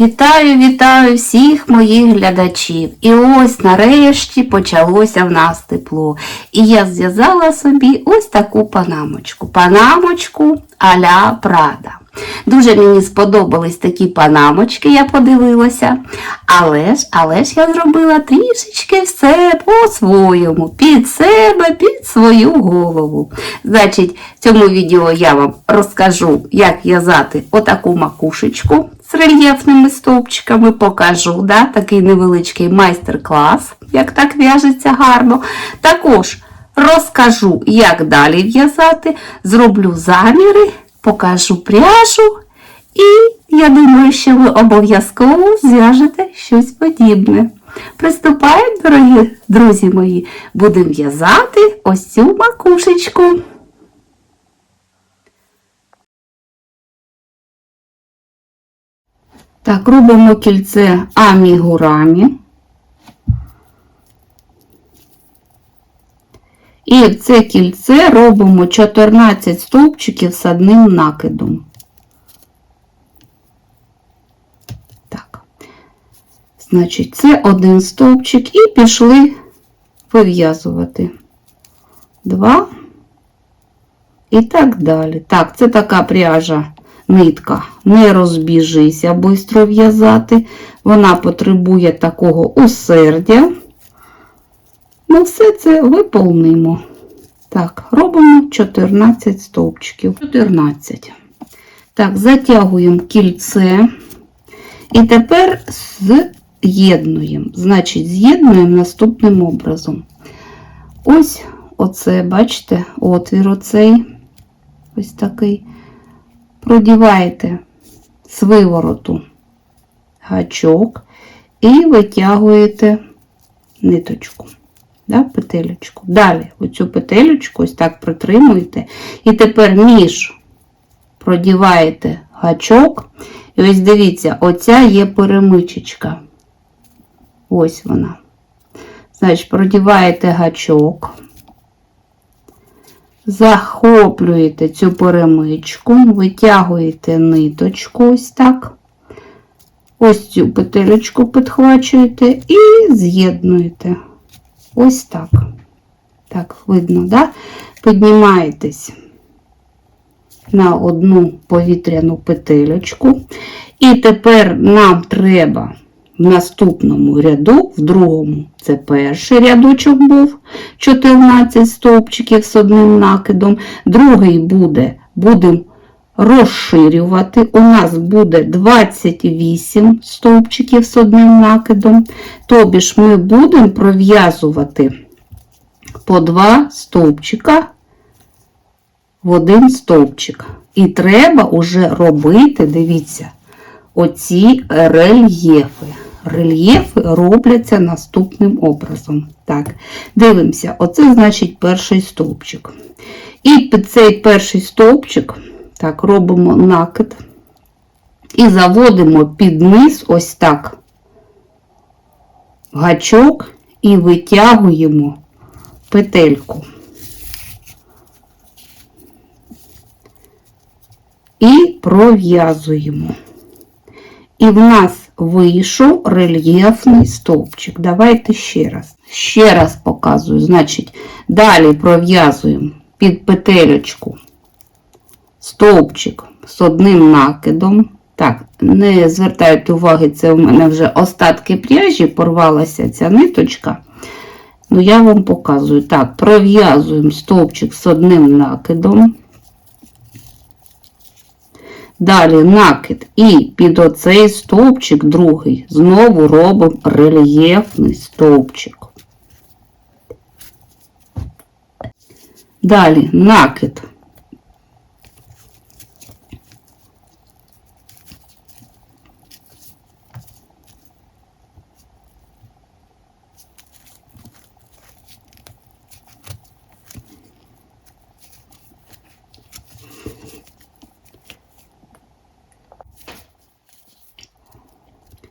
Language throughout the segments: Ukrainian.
Вітаю, вітаю всіх моїх глядачів. І ось нарешті почалося в нас тепло. І я зв'язала собі ось таку панамочку. Панамочку а-ля Прада. Дуже мені сподобались такі панамочки, я подивилася. Але ж, але ж я зробила трішечки все по-своєму, під себе, під свою голову. Значить, в цьому відео я вам розкажу, як в'язати отаку макушечку з рельєфними стовпчиками, покажу да, такий невеличкий майстер-клас, як так в'яжеться гарно. Також розкажу, як далі в'язати, зроблю заміри, покажу пряжу. І я думаю, що ви обов'язково зв'яжете щось подібне. Приступаємо, дорогі друзі мої, будемо в'язати ось цю макушечку. Так, робимо кільце амігурамі. І в це кільце робимо 14 стовпчиків з одним накидом. Так. Значить, це один стовпчик і пішли вив'язувати. Два. І так далі. Так, це така пряжа нитка. Не розбіжися, швидко в'язати. Вона потребує такого усердя. Ми все це виповнимо. Так, робимо 14 стовпчиків. 14. Так, затягуємо кільце. І тепер з'єднуємо. Значить, з'єднуємо наступним образом. Ось оце, бачите, отвір оцей, ось такий. Продіваєте з вивороту гачок і витягуєте ниточку да, петелечку. Далі оцю петелечку ось так притримуєте. І тепер між продіваєте гачок. І ось дивіться, оця є перемичечка. Ось вона. Значить, продіваєте гачок, захоплюєте цю перемичку, витягуєте ниточку ось так. Ось цю петелечку підхвачуєте і з'єднуєте. Ось так. Так, видно, да? Піднімаєтесь на одну повітряну петелечку. І тепер нам треба в наступному ряду, в другому, це перший рядочок був 14 стовпчиків з одним накидом. Другий буде, будемо розширювати. У нас буде 28 стовпчиків з одним накидом. Тобі ж ми будемо пров'язувати по 2 стовпчика в один стовпчик. І треба вже робити, дивіться, оці рельєфи. Рельєфи робляться наступним образом. Так, дивимося, оце значить перший стовпчик. І під цей перший стовпчик так, робимо накид і заводимо під низ ось так гачок і витягуємо петельку. І пров'язуємо. І в нас вийшов рельєфний стовпчик. Давайте ще раз. Ще раз показую. Значить, далі пров'язуємо під петелечку стовпчик з одним накидом. Так, не звертайте уваги, це у мене вже остатки пряжі, порвалася ця ниточка. Ну, я вам показую. Так, пров'язуємо стовпчик з одним накидом. Далі накид і під оцей стовпчик другий знову робимо рельєфний стовпчик. Далі накид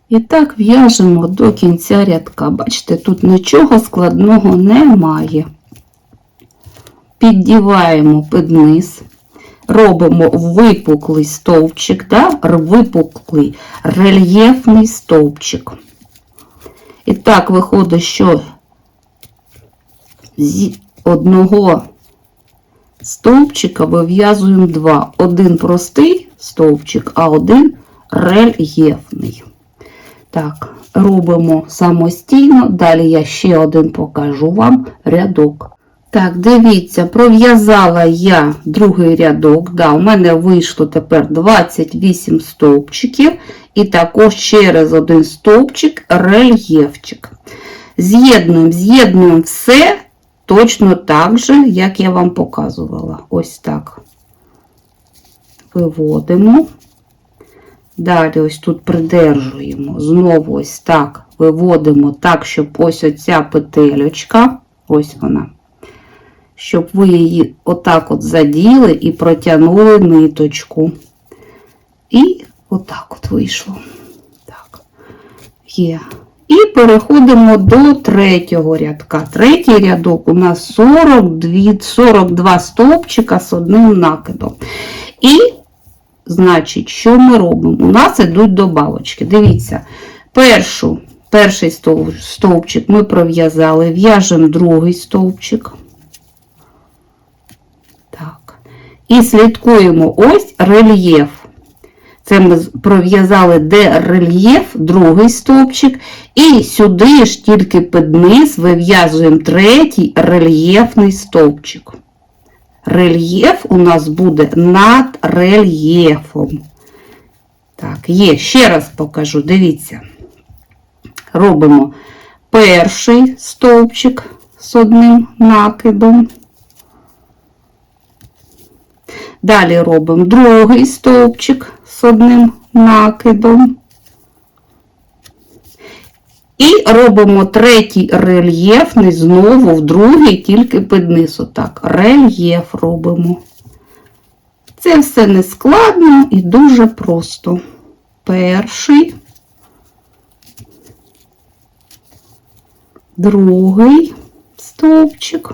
І так в'яжемо до кінця рядка. Бачите, тут нічого складного немає. Піддіваємо під низ, робимо випуклий стовпчик, да? випуклий рельєфний стовпчик. І так виходить, що з одного стовпчика вив'язуємо два. Один простий стовпчик, а один рельєфний. Так, робимо самостійно. Далі я ще один покажу вам рядок. Так, дивіться, пров'язала я другий рядок. Да, у мене вийшло тепер 28 стовпчиків. І також через один стовпчик рельєфчик. З'єднуємо, з'єднуємо все точно так же, як я вам показувала. Ось так. Виводимо. Далі ось тут придержуємо. Знову ось так виводимо так, щоб ось оця петельочка, ось вона, щоб ви її отак от заділи і протягнули ниточку. І отак от вийшло. Так, є. І переходимо до третього рядка. Третій рядок у нас 42, 42 стовпчика з одним накидом. І Значить, що ми робимо? У нас йдуть добавочки. Дивіться, першу, перший стовпчик ми пров'язали, в'яжемо другий стовпчик. Так. І слідкуємо ось рельєф. Це ми пров'язали, де рельєф, другий стовпчик. І сюди ж тільки під низ вив'язуємо третій рельєфний стовпчик. Рельєф у нас буде над рельєфом. Так, є, ще раз покажу, дивіться. Робимо перший стовпчик з одним накидом. Далі робимо другий стовпчик з одним накидом. І робимо третій рельєфний знову в другий, тільки під низ. Отак. Рельєф робимо. Це все не складно і дуже просто. Перший, другий стовпчик.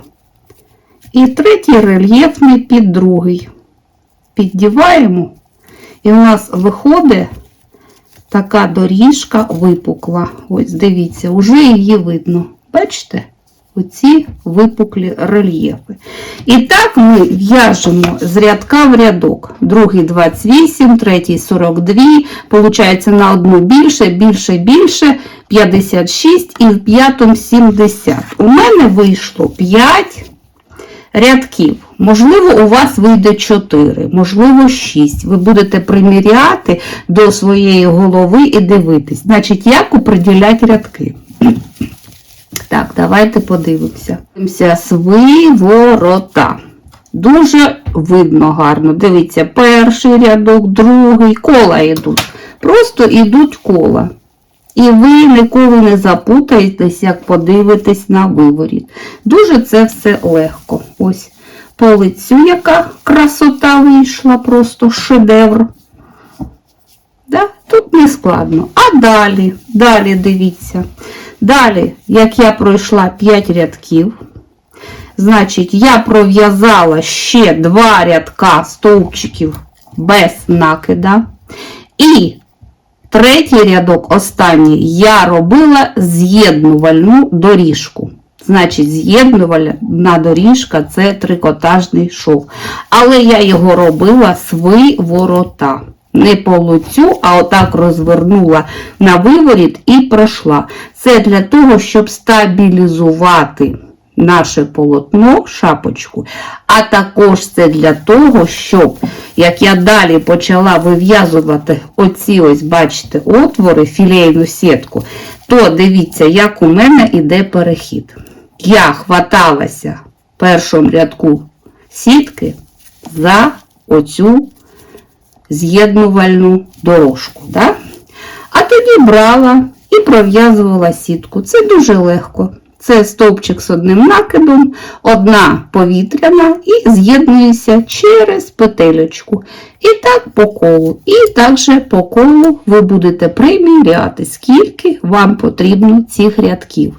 І третій рельєфний під другий. Піддіваємо, і у нас виходить така доріжка випукла. Ось, дивіться, вже її видно. Бачите? Оці випуклі рельєфи. І так ми в'яжемо з рядка в рядок. Другий 28, третій 42. Получається на одну більше, більше, більше. 56 і в п'ятому 70. У мене вийшло 5 рядків. Можливо, у вас вийде 4, можливо, 6. Ви будете приміряти до своєї голови і дивитись. Значить, як оприділяти рядки? Так, давайте подивимося. Дивимося свиворота. Дуже видно гарно. Дивіться, перший рядок, другий, кола йдуть. Просто йдуть кола. І ви ніколи не запутаєтесь, як подивитесь на виворіт. Дуже це все легко. Ось по лицю яка красота вийшла, просто шедевр. Да? Тут не складно. А далі, далі дивіться. Далі, як я пройшла 5 рядків, значить, я пров'язала ще 2 рядка стовпчиків без накида. І Третій рядок, останній, я робила з'єднувальну доріжку. Значить, з'єднувальна доріжка це трикотажний шов. Але я його робила свої ворота. Не по лицю, а отак розвернула на виворіт і пройшла. Це для того, щоб стабілізувати наше полотно, шапочку, а також це для того, щоб, як я далі почала вив'язувати оці ось, бачите, отвори, філейну сітку, то дивіться, як у мене іде перехід. Я хваталася в першому рядку сітки за оцю з'єднувальну дорожку. Да? А тоді брала і пров'язувала сітку. Це дуже легко. Це стовпчик з одним накидом, одна повітряна і з'єднується через петелечку. І так по колу. І також по колу ви будете приміряти, скільки вам потрібно цих рядків.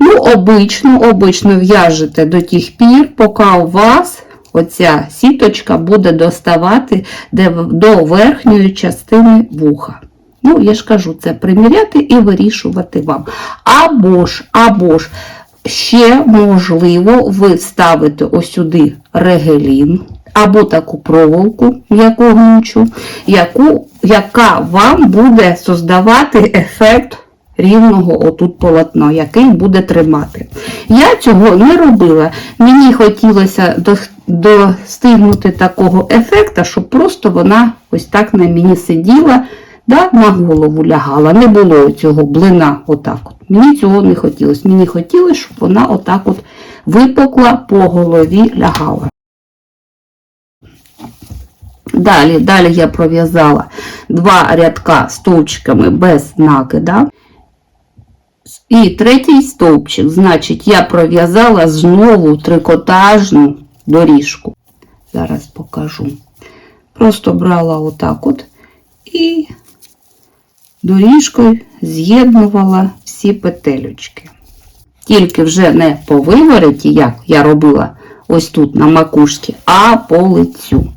Ну, обично, обично в'яжете до тих пір, поки у вас оця сіточка буде доставати до верхньої частини вуха. Ну, я ж кажу, це приміряти і вирішувати вам. Або ж, або ж, ще можливо, ви вставите ось сюди регелін, або таку проволоку, яку гнучу, яка вам буде создавати ефект рівного отут полотна, який буде тримати. Я цього не робила. Мені хотілося достигнути такого ефекту, щоб просто вона ось так на мені сиділа, да, на голову лягала. Не було цього блина отак. От. Мені цього не хотілося. Мені хотілося, щоб вона отак от випукла по голові лягала. Далі, далі я пров'язала два рядка стовпчиками без накида. І третій стовпчик, значить, я пров'язала знову трикотажну доріжку. Зараз покажу. Просто брала отак от і доріжкою з'єднувала всі петелючки. Тільки вже не по вивороті, як я робила ось тут на макушці, а по лицю.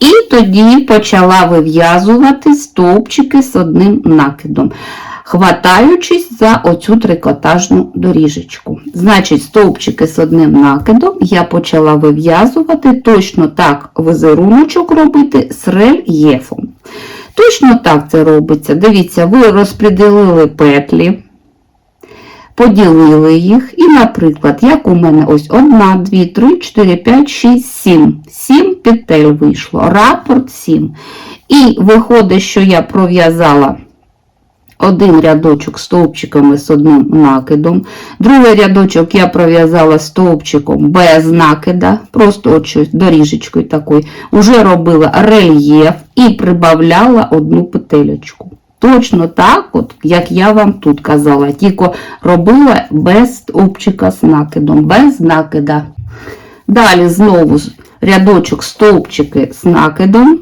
І тоді почала вив'язувати стовпчики з одним накидом, хватаючись за оцю трикотажну доріжечку. Значить, стовпчики з одним накидом я почала вив'язувати точно так візеруночок робити з рельєфом. Точно так це робиться. Дивіться, ви розподілили петлі, поділили їх. І, наприклад, як у мене ось 1, 2, 3, 4, 5, 6, 7. 7 петель вийшло. Рапорт 7. І виходить, що я пров'язала один рядочок стовпчиками з одним накидом. Другий рядочок я пров'язала стовпчиком без накида, просто щось доріжечкою такою. Уже робила рельєф і прибавляла одну петелечку. Точно так, от, як я вам тут казала, тільки робила без стовпчика з накидом, без накида. Далі знову рядочок стовпчики з накидом.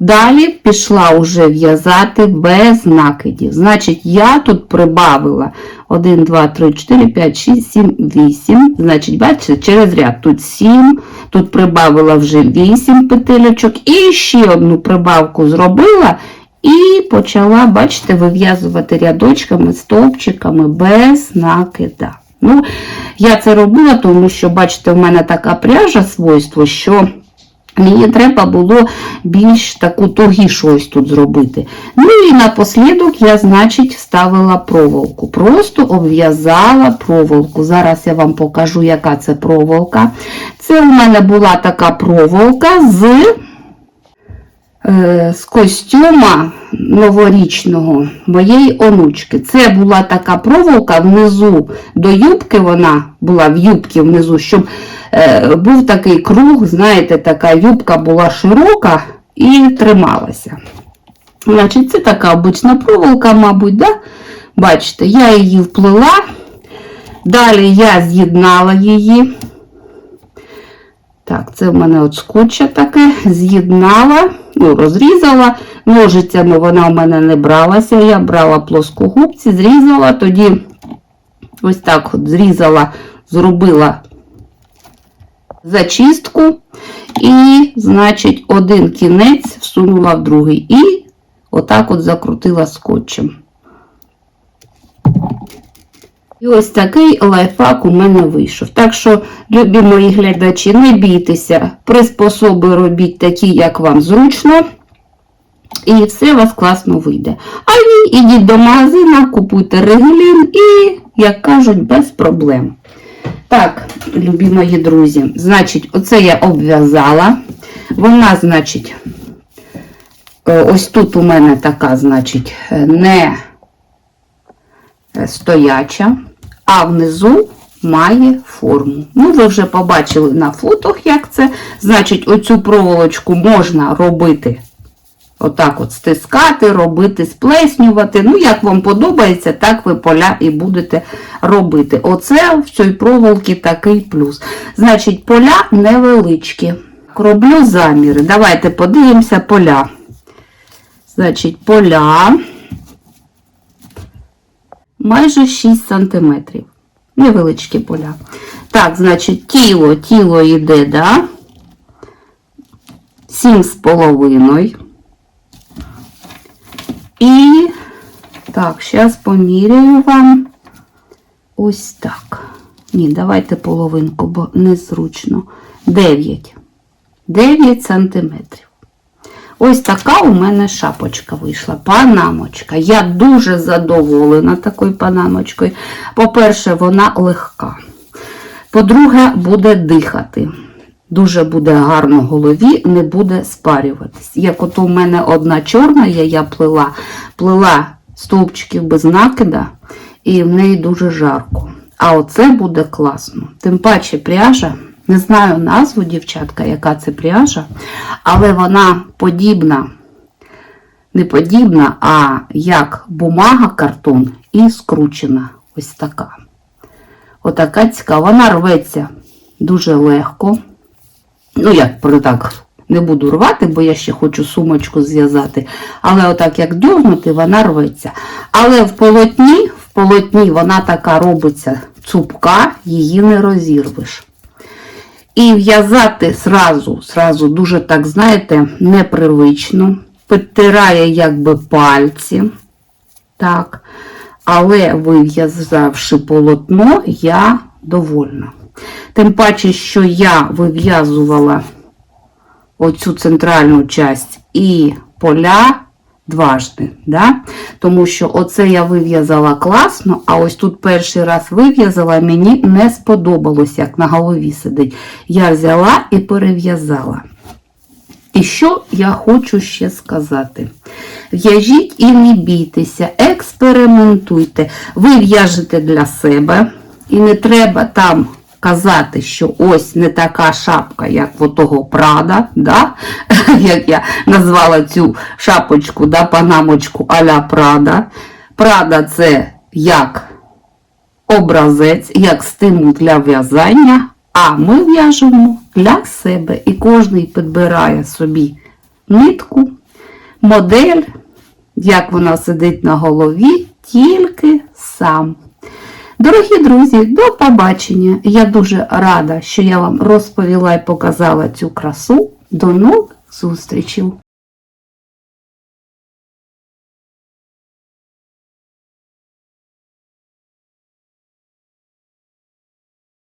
Далі пішла вже в'язати без накидів. Значить, я тут прибавила 1, 2, 3, 4, 5, 6, 7, 8. Значить, бачите, через ряд тут 7, тут прибавила вже 8 петелечок і ще одну прибавку зробила. І почала, бачите, вив'язувати рядочками, стовпчиками без накида. Ну, я це робила, тому що, бачите, в мене така пряжа свойство, що мені треба було більш таку тугішу ось тут зробити. Ну і напослідок я, значить, вставила проволоку. Просто обв'язала проволоку. Зараз я вам покажу, яка це проволока. Це у мене була така проволока з з костюма новорічного моєї онучки. Це була така проволока внизу до юбки, вона була в юбці внизу, щоб е, був такий круг, знаєте, така юбка була широка і трималася. Значить, це така обична проволока, мабуть, да? бачите, я її вплила. Далі я з'єднала її. Так, це в мене от скотча таке, з'єднала, ну, розрізала. Ножицями вона в мене не бралася. Я брала плоскогубці, зрізала, тоді ось так от зрізала, зробила зачистку. І, значить, один кінець всунула в другий. І отак от закрутила скотчем. І ось такий лайфхак у мене вийшов. Так що, любі мої глядачі, не бійтеся, приспособи робіть такі, як вам зручно. І все у вас класно вийде. А ні, ідіть до магазина, купуйте регулін і, як кажуть, без проблем. Так, любі мої друзі, значить, оце я обв'язала. Вона, значить, е, ось тут у мене така, значить, е, не е, стояча, а внизу має форму. Ну, ви вже побачили на фотох, як це. Значить, оцю проволочку можна робити. Отак от стискати, робити, сплеснювати. Ну, як вам подобається, так ви поля і будете робити. Оце в цій проволоці такий плюс. Значить, поля невеличкі. Роблю заміри. Давайте подивимося поля. Значить, поля майже 6 см. Невеличкі поля. Так, значить, тіло, тіло йде, да? сім з половиною. І так, зараз поміряю вам ось так. Ні, давайте половинку, бо незручно. 9. 9 сантиметрів. Ось така у мене шапочка вийшла, панамочка. Я дуже задоволена такою панамочкою. По-перше, вона легка. По-друге, буде дихати. Дуже буде гарно голові, не буде спарюватись. Як от у мене одна чорна, я, я плела, плела стовпчиків без накида, і в неї дуже жарко. А оце буде класно. Тим паче пряжа, не знаю назву, дівчатка, яка це пряжа, але вона подібна, не подібна, а як бумага, картон і скручена. Ось така. Отака цікава. Вона рветься дуже легко. Ну, як при так не буду рвати, бо я ще хочу сумочку зв'язати. Але отак як дьогнути, вона рветься. Але в полотні, в полотні вона така робиться цупка, її не розірвеш. І в'язати зразу, зразу дуже так, знаєте, непривично. Підтирає якби пальці. Так. Але вив'язавши полотно, я довольна. Тим паче, що я вив'язувала оцю центральну часть і поля дважди. Да? Тому що оце я вив'язала класно, а ось тут перший раз вив'язала, мені не сподобалось, як на голові сидить. Я взяла і перев'язала. І що я хочу ще сказати? В'яжіть і не бійтеся, експериментуйте. Ви в'яжете для себе, і не треба там казати, що ось не така шапка, як в того Прада, да? як я назвала цю шапочку, да, панамочку а-ля Прада. Прада це як образець, як стимул для в'язання, а ми в'яжемо для себе. І кожен підбирає собі нитку, модель, як вона сидить на голові, тільки сам. Дорогі друзі, до побачення! Я дуже рада, що я вам розповіла і показала цю красу. До нових зустрічей!